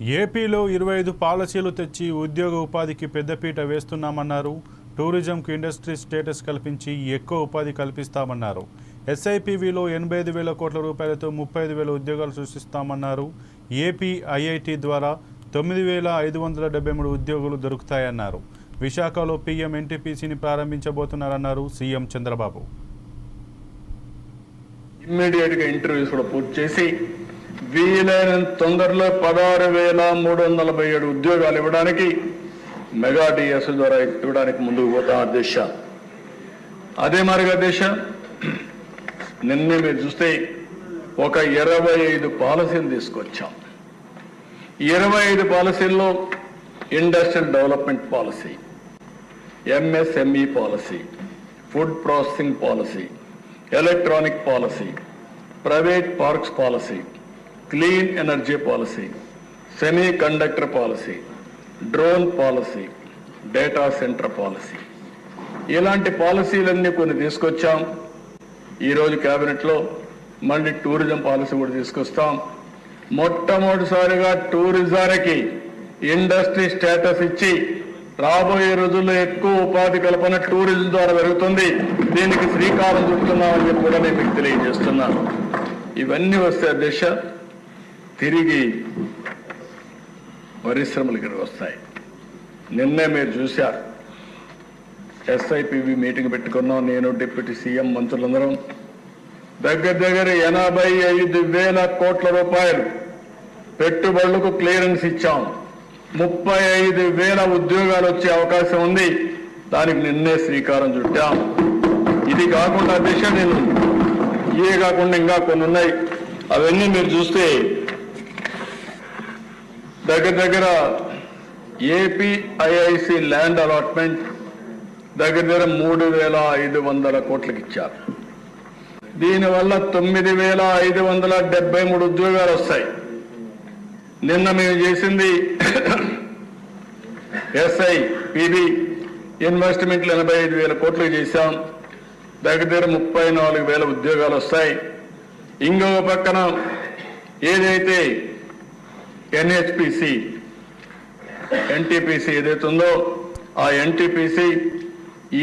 ఏపీలో ఇరవై ఐదు పాలసీలు తెచ్చి ఉద్యోగ ఉపాధికి పెద్దపీట వేస్తున్నామన్నారు. టూరిజంకు ఇండస్ట్రీ స్టేటస్ కల్పించి ఎక్కువ ఉపాధి కల్పిస్తామన్నారు. ఎస్ఐపివిలో ఎనభై ఐదు వేల కోట్ల రూపాయలతో ముప్పై ఐదు వేల ఉద్యోగాలు సృష్టిస్తామన్నారు. ఏపీ ఐఐటి ద్వారా తొమ్మిది వేల ఐదు వందల డెబ్బై మూడు ఉద్యోగులు దొరుకుతాయన్నారు. విశాఖలో పీఎం ఎన్టీపీసీని ప్రారంభించబోతున్నారన్నారు సీఎం చంద్రబాబు. ఇమ్మీడియట్గా ఇంటర్వ్యూస్ కూడా పూర్తి చేసి వీలైనంత తొందరలో పదహారు వేల మూడు వందల నలభై ఏడు ఉద్యోగాలు ఇవ్వడానికి మెగా డిఎస్ ద్వారా ఇవ్వడానికి ముందుకు పోతాం అధ్యక్ష అదే మరిగా అధ్యక్ష నిన్నే మీరు చూస్తే ఒక ఇరవై ఐదు పాలసీలు తీసుకొచ్చాం. ఇరవై ఐదు పాలసీల్లో industrial development policy MSME policy food processing policy electronic policy private parks policy clean energy policy semiconductor policy drone policy data centre policy. ఇలాంటి పాలసీలన్నీ కొన్ని తీసుకొచ్చాం. ఈరోజు క్యాబినెట్లో మళ్ళీ టూరిజం పాలసీ కూడా తీసుకొస్తాం. మొట్టమొదటిసారిగా టూరిజానికి ఇండస్ట్రీ స్టేటస్ ఇచ్చి రాబోయే రోజుల్లో ఎక్కువ ఉపాధి కల్పన టూరిజం ద్వారా జరుగుతుంది. దీనికి శ్రీకారం చుడుతున్నామని చెప్పి కూడా నేను మీకు తెలియజేస్తున్నాను. ఇవన్నీ వస్తే అధ్యక్ష తిరిగి పరిశ్రమలు ఇక్కడికి వస్తాయి. నిన్నే మీరు చూశారు. ఎస్ఐపివి మీటింగ్ పెట్టుకున్నాం. నేను డిప్యూటీ సీఎం మంత్రులందరం. దగ్గర దగ్గర ఎనభై ఐదు వేల కోట్ల రూపాయలు పెట్టుబడులకు క్లియరెన్స్ ఇచ్చాం. ముప్పై ఐదు వేల ఉద్యోగాలు వచ్చే అవకాశం ఉంది. దానికి నిన్నే శ్రీకారం చుట్టాం. ఇది కాకుండా దిశ నేను ఇవే కాకుండా ఇంకా కొన్ని ఉన్నాయి. అవన్నీ మీరు చూస్తే దగ్గర దగ్గర ఏపీఐఐసి ల్యాండ్ అలాట్మెంట్ దగ్గర దగ్గర మూడు వేల ఐదు వందల కోట్లకి ఇచ్చారు. దీనివల్ల తొమ్మిది వేల ఐదు వందల డెబ్బై మూడు ఉద్యోగాలు వస్తాయి. నిన్న మేము చేసింది ఎస్ఐ పిబి ఇన్వెస్ట్మెంట్లు ఎనభై ఐదు వేల కోట్లు చేశాం. దగ్గర దగ్గర ముప్పై నాలుగు వేల ఉద్యోగాలు వస్తాయి. ఇంకొక పక్కన ఏదైతే ఎన్హెచ్పిసి ఎన్టీపీసీ ఏదైతే ఉందో ఆ ఎన్టీపీసీ ఈ